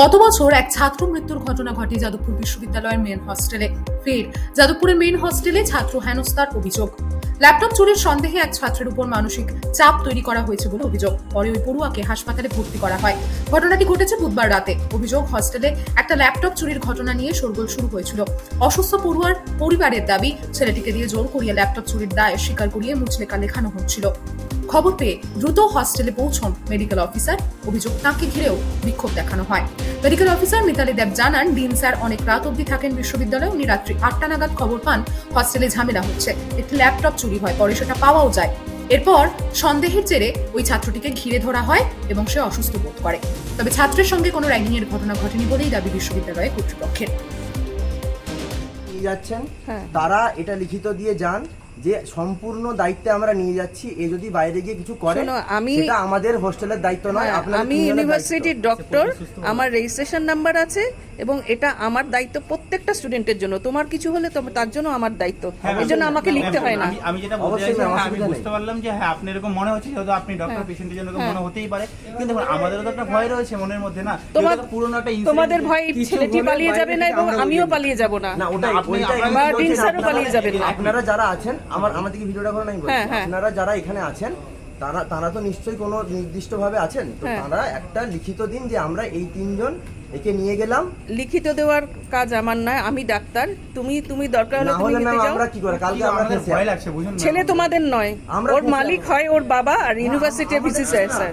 গত বছর এক ছাত্র মৃত্যুর ঘটনা ঘটে যাদবপুর বিশ্ববিদ্যালয়ের মেন হস্টেলে ফের যাদবপুরের মেন হস্টেলে ছাত্র হেনস্থার অভিযোগ। ল্যাপটপ চুরির সন্দেহে এক ছাত্রের উপর মানসিক চাপ তৈরি করা হয়েছে বলে অভিযোগ। পরে ওই পড়ুয়াকে হাসপাতালে ভর্তি করা হয়। ঘটনাটি ঘটেছে বুধবার রাতে। অভিযোগ হস্টেলে একটা ল্যাপটপ চুরির ঘটনা নিয়ে শোরগোল শুরু হয়েছিল। অসুস্থ পড়ুয়ার পরিবারের দাবি, ছেলেটিকে দিয়ে জোর করিয়ে ল্যাপটপ চুরির দায় স্বীকার করিয়ে মুচলেখা লেখানো হচ্ছিল। খবর পেয়ে দ্রুত হস্টেলে পৌঁছন মেডিকেল অফিসার। অভিযোগ তাকে ঘিরেও বিক্ষোভ দেখানো হয়। মেডিকেল অফিসার মিতালি দেব জানান দিন স্যার অনেক রাত অবধি থাকেন বিশ্ববিদ্যালয়ে। উনি রাত্রি আটটা নাগাদ খবর পান হস্টেলে ঝামেলা হচ্ছে। একটি ল্যাপটপ চুরি হয় পরে সেটা পাওয়াও যায়। এরপর সন্দেহের জেরে ওই ছাত্রটিকে ঘিরে ধরা হয় এবং সে অসুস্থ বোধ করে। তবে ছাত্রের সঙ্গে কোনো র্যাগিং এর ঘটনা ঘটেনি বলেই দাবি বিশ্ববিদ্যালয় কর্তৃপক্ষের। যাচ্ছেন? হ্যাঁ। তারা এটা লিখিত দিয়ে যান যে সম্পূর্ণ দায়িত্বে আমরা নিয়ে যাচ্ছি এ যদি বাইরে গিয়ে কিছু করে আমি- সেটা আমাদের হোস্টেলের দায়িত্ব নয় হ্যাঁ, আমি ইউনিভার্সিটির ডক্টর আমার রেজিস্ট্রেশন নাম্বার আছে এবং এটা আমার দায়িত্ব প্রত্যেকটা স্টুডেন্টের জন্য। তোমার কিছু হলে তো তার জন্য আমার দায়িত্ব। হ্যাঁ, এই জন্য আমাকে লিখতে হয় না। আমি- আমি যেটা হ্যাঁ, আমি বুঝতে পারলাম যে হ্যাঁ আপনি এরকম মনে হচ্ছে যেহেতু আপনি ডক্টর। পেশেন্টের জন্য মনে হতেই পারে কিন্তু দেখুন আমাদেরও তো একটা ভয় রয়েছে মনের মধ্যে না? তোমার যেহেতু পুরোনো একটা তোমাদের ভয় ছেলেটি পালিয়ে যাবে না এবং আমিও পালিয়ে যাব না। না ওটাই আপনি- পালিয়ে যাবেন না। আপনারা যারা আছেন আমার আমাদেরকে ভিডিওটা করে নাই বলছি। হ্যাঁ, হ্যাঁ। আপনারা যারা এখানে আছেন তারা তারা তো নিশ্চয়ই কোনো নির্দিষ্ট ভাবে আছেন। তো হ্যাঁ। তারা একটা লিখিত দিন যে আমরা এই তিনজন একে নিয়ে গেলাম। লিখিত দেওয়ার কাজ আমার নয় আমি ডাক্তার। তুমি তুমি দরকার হলে তুমি নিতে যাও। আমরা কি করে? কালকে আমরা আমাদের ভয় লাগছে বুঝুন ছেলে তোমাদের নয়। আমরা ওর মালিক হয় ওর বাবা আর ইউনিভার্সিটি ভিসি স্যার।